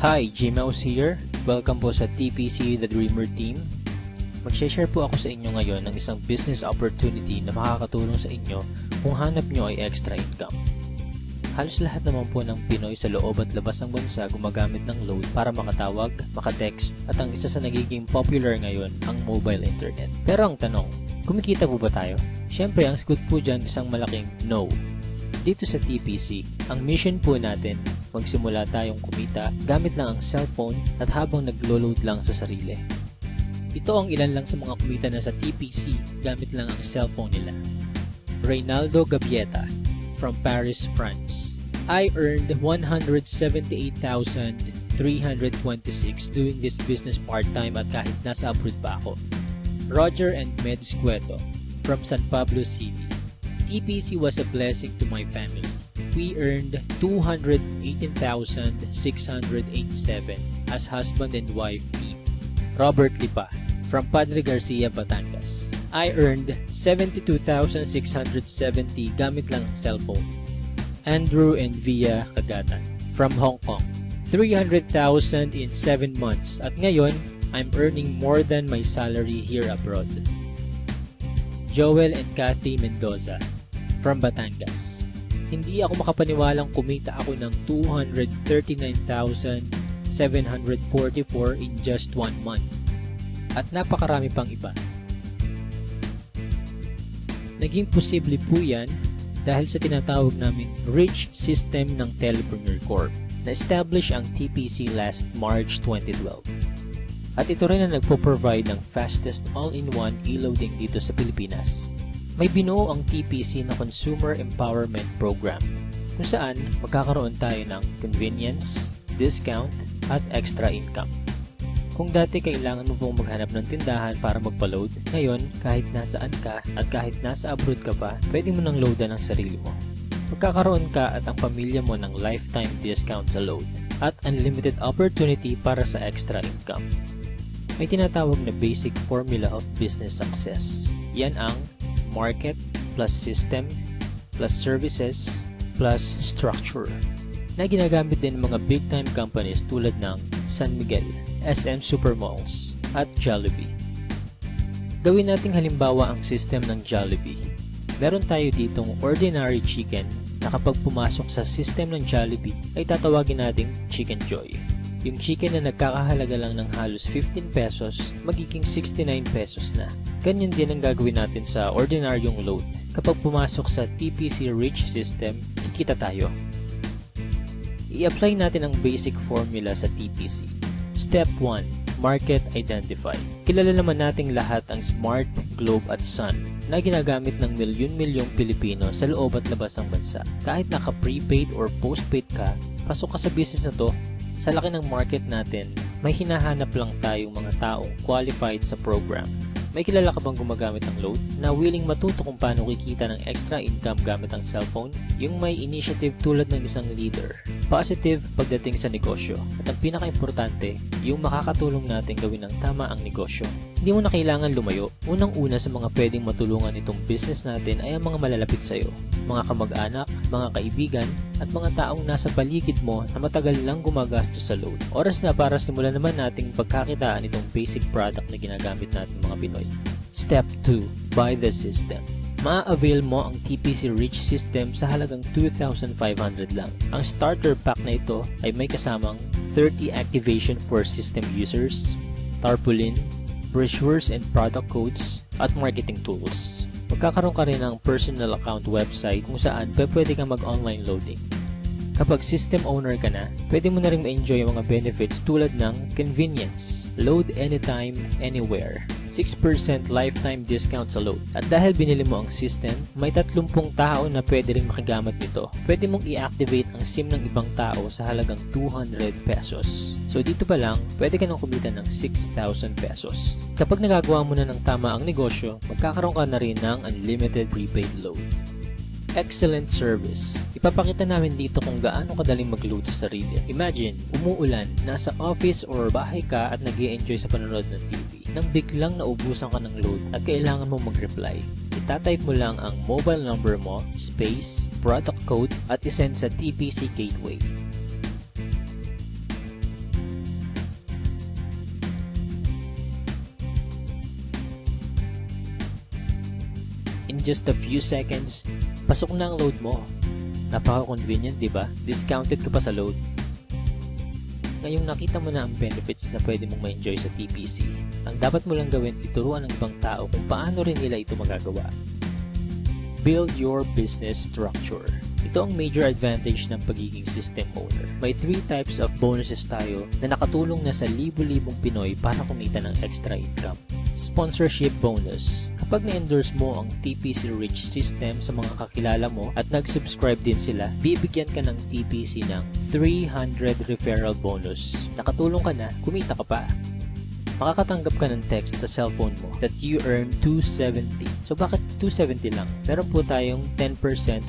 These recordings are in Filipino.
Hi, Gmouse here. Welcome po sa TPC The Dreamer Team. Mag-share po ako sa inyo ngayon ng isang business opportunity na makakatulong sa inyo kung hanap nyo ay extra income. Halos lahat naman po ng Pinoy sa loob at labas ng bansa gumagamit ng load para makatawag, makatext, at ang isa sa nagiging popular ngayon, ang mobile internet. Pero ang tanong, kumikita po ba tayo? Siyempre, ang sagot po dyan isang malaking no. Dito sa TPC, ang mission po natin, magsimula tayong kumita gamit lang ang cellphone at habang naglo-load lang sa sarili. Ito ang ilan lang sa mga kumita na sa TPC gamit lang ang cellphone nila. Reynaldo Gabieta from Paris, France. I earned 178,326 doing this business part-time at kahit nasa abroad pa ako. Roger and Meds Cueto from San Pablo City. TPC was a blessing to my family. We earned 218,687 as husband and wife team. Robert Lipa from Padre Garcia, Batangas. I earned 72,670 gamit lang ang cellphone. Andrew and Via Kagatan from Hong Kong. 300,000 in 7 months at ngayon, I'm earning more than my salary here abroad. Joel and Kathy Mendoza from Batangas. Hindi ako makapaniwalang kumita ako ng 239,744 in just one month. At napakarami pang iba. Naging posible po yan dahil sa tinatawag naming Rich System ng Telepreneur Corp na-establish ang TPC last March 2012. At ito rin ang nagpo-provide ng fastest all-in-one e-loading dito sa Pilipinas. May binuo ang TPC na Consumer Empowerment Program kung saan magkakaroon tayo ng convenience, discount, at extra income. Kung dati kailangan mo pong maghanap ng tindahan para magpa-load, ngayon kahit nasaan ka at kahit nasa abroad ka pa, pwede mo nang loadan ang sarili mo. Magkakaroon ka at ang pamilya mo ng lifetime discount sa load at unlimited opportunity para sa extra income. May tinatawag na basic formula of business success. Yan ang market plus system plus services plus structure na ginagamit din ng mga big time companies tulad ng San Miguel, SM Supermalls at Jollibee. Gawin nating halimbawa ang system ng Jollibee. Meron tayo ditong ordinary chicken na kapag pumasok sa system ng Jollibee ay tatawagin nating Chicken Joy. Yung chicken na nagkakahalaga lang ng halos 15 pesos, magiging 69 pesos na. Ganyan din ang gagawin natin sa ordinaryong load. Kapag pumasok sa TPC Rich System, kikita tayo. I-apply natin ang basic formula sa TPC. Step 1. Market Identify. Kilala naman nating lahat ang Smart, Globe at Sun na ginagamit ng milyon-milyong Pilipino sa loob at labas ng bansa. Kahit naka-prepaid or postpaid ka, pasok ka sa business na to, sa laki ng market natin, may hinahanap lang tayong mga taong qualified sa program. May kilala ka bang gumagamit ng load na willing matuto kung paano kikita ng extra income gamit ang cellphone? Yung may initiative tulad ng isang leader. Positive pagdating sa negosyo. At ang pinaka-importante, yung makakatulong natin gawin ng tama ang negosyo. Hindi mo na kailangan lumayo. Unang-una sa mga pwedeng matulungan itong business natin ay ang mga malalapit sa'yo. Mga kamag-anak, mga kaibigan, at mga taong nasa paligid mo na matagal lang gumagastos sa load. Oras na para simulan naman nating pagkakitaan itong basic product na ginagamit natin mga Pinoy. Step 2. Buy the system. Ma-avail mo ang TPC Rich System sa halagang 2,500 lang. Ang starter pack na ito ay may kasamang 30 activation for system users, tarpaulin, brochures and product codes, at marketing tools. Magkakaroon ka rin ng personal account website kung saan pwede kang mag-online loading. Kapag system owner ka na, pwede mo na rin ma-enjoy ang mga benefits tulad ng convenience, load anytime, anywhere, 6% lifetime discount sa load. At dahil binili mo ang system, may 30 tao na pwede rin makigamit nito. Pwede mong i-activate ang SIM ng ibang tao sa halagang 200 pesos. So dito pa lang, pwede ka nang kumita ng 6,000 pesos. Kapag nagagawa mo na ng tama ang negosyo, magkakaroon ka na rin ng unlimited prepaid load. Excellent service. Ipapakita namin dito kung gaano kadaling mag-load sa sarili. Imagine, umuulan, nasa office or bahay ka at nag enjoy sa panonood ng TV nang biglang naubusan ka ng load at kailangan mo mag-reply. Itatype mo lang ang mobile number mo, space, product code at isend sa TPC Gateway. In just a few seconds, pasok na ang load mo. Napaka-convenient, di ba? Discounted ka pa sa load. Ngayong nakita mo na ang benefits na pwede mong ma-enjoy sa TPC, ang dapat mo lang gawin ituruan ng ibang tao kung paano rin nila ito magagawa. Build your business structure. Ito ang major advantage ng pagiging system owner. May three types of bonuses tayo na nakatulong na sa libo-libong Pinoy para kumita ng extra income. Sponsorship bonus. Kapag na-endorse mo ang TPC Rich system sa mga kakilala mo at nag-subscribe din sila, bibigyan ka ng TPC ng 300 referral bonus. Nakatulong ka na, kumita ka pa makakatanggap ka ng text sa cellphone mo that you earn 270. So bakit 270 lang? Meron po tayong 10%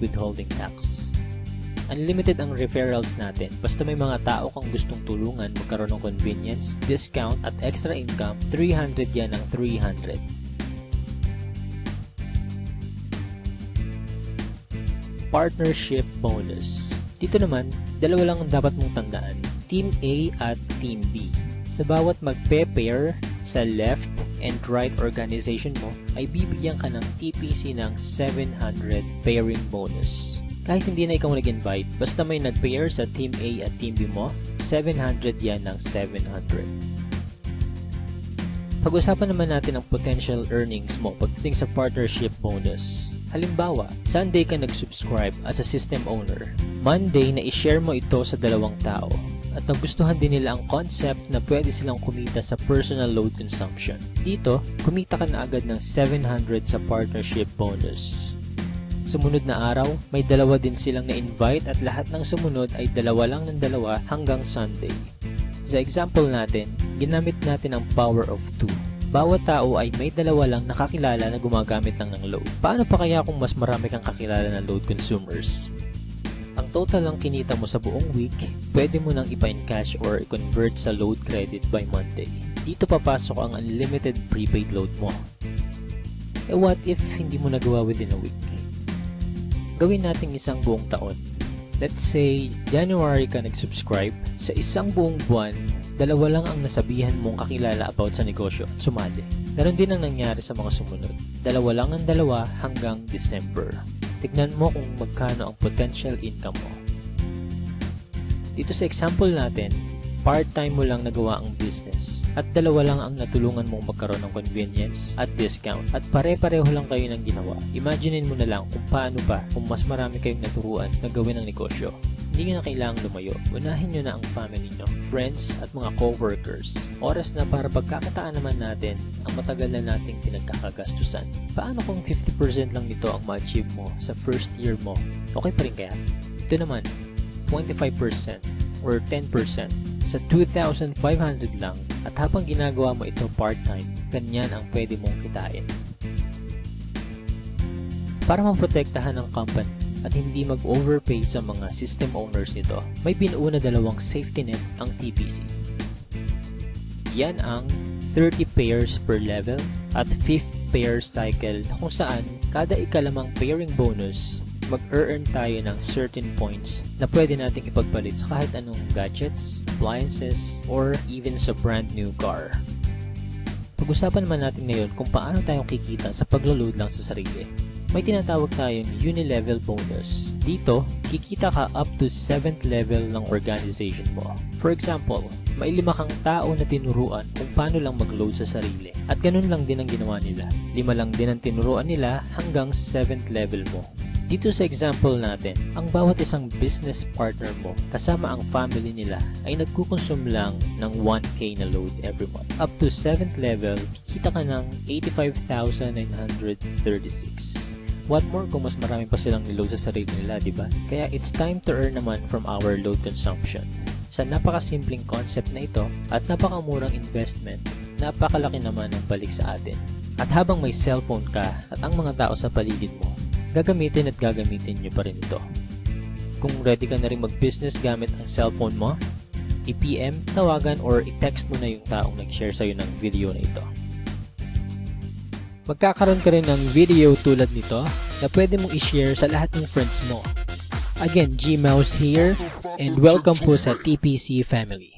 withholding tax. Unlimited ang referrals natin. Basta may mga tao kang gustong tulungan magkaroon ng convenience, discount, at extra income, 300 yan ang 300. Partnership bonus. Dito naman, dalawa lang ang dapat mong tandaan. Team A at Team B. Sa bawat magpe-pair sa left and right organization mo, ay bibigyan ka ng TPC ng 700 pairing bonus. Kahit hindi na ikaw nag-invite, basta may nag-pair sa Team A at Team B mo, 700 yan ng 700. Pag-usapan naman natin ang potential earnings mo pagdating sa partnership bonus. Halimbawa, Sunday ka nag-subscribe as a system owner. Monday na i-share mo ito sa dalawang tao at nagustuhan din nila ang concept na pwede silang kumita sa personal load consumption. Dito, kumita ka na agad ng 700 sa partnership bonus. Sumunod na araw, may dalawa din silang na-invite at lahat ng sumunod ay dalawa lang ng dalawa hanggang Sunday. Sa example natin, ginamit natin ang power of 2. Bawat tao ay may dalawa lang nakakilala na gumagamit lang ng load. Paano pa kaya kung mas marami kang kakilala na load consumers? Ang total lang kinita mo sa buong week, pwede mo nang ipa-encash or i-convert sa load credit by Monday. Dito papasok ang unlimited prepaid load mo. Eh what if hindi mo nagawa within a week? Gawin nating isang buong taon. Let's say, January ka nag-subscribe. Sa isang buong buwan, dalawa lang ang nasabihan mong kakilala about sa negosyo sumali. Ganon din ang nangyari sa mga sumunod. Dalawa lang ang dalawa hanggang December. Tignan mo kung magkano ang potential income mo. Dito sa example natin, part-time mo lang nagawa ang business at dalawa lang ang natulungan mong magkaroon ng convenience at discount at pare-pareho lang kayo ng ginawa. Imaginein mo na lang kung paano pa kung mas marami kayong naturuan na gawin ang negosyo. Hindi nyo na kailangang lumayo. Unahin nyo na ang family nyo, friends at mga co-workers. Oras na para pagkakataan naman natin ang matagal na nating pinagkakagastusan. Paano kung 50% lang nito ang ma-achieve mo sa first year mo? Okay pa rin kaya? Ito naman, 25% or 10% sa 2,500 lang at habang ginagawa mo ito part-time, ganyan ang pwede mong kitain. Para maprotektahan ng company at hindi mag-overpay sa mga system owners nito, may binuo na dalawang safety net ang TPC. Yan ang 30 pairs per level at 5th pair cycle kung saan kada ikalamang pairing bonus mag-earn tayo ng certain points na pwede nating ipagpalit sa kahit anong gadgets, appliances, or even sa brand new car. Pag-usapan naman natin ngayon kung paano tayo kikita sa paglo-load lang sa sarili. May tinatawag tayong unilevel bonus. Dito, kikita ka up to 7th level ng organization mo. For example, may lima kang tao na tinuruan kung paano lang mag-load sa sarili. At ganun lang din ang ginawa nila. Lima lang din ang tinuruan nila hanggang 7th level mo. Dito sa example natin, ang bawat isang business partner mo kasama ang family nila ay nagkukonsume lang ng 1K na load every month. Up to 7th level, kita ka ng 85,936. What more kung mas marami pa silang niload sa sarili nila, di ba? Kaya it's time to earn naman from our load consumption. Sa napakasimpleng concept na ito at napakamurang investment, napakalaki naman ang balik sa atin. At habang may cellphone ka at ang mga tao sa paligid mo, gagamitin at gagamitin nyo pa rin ito. Kung ready ka na rin mag-business gamit ang cellphone mo, i-PM, tawagan, or i-text mo na yung taong nag-share sa'yo ng video na ito. Magkakaroon ka rin ng video tulad nito na pwede mong i-share sa lahat ng friends mo. Again, G-Mouse here, and welcome po sa TPC family.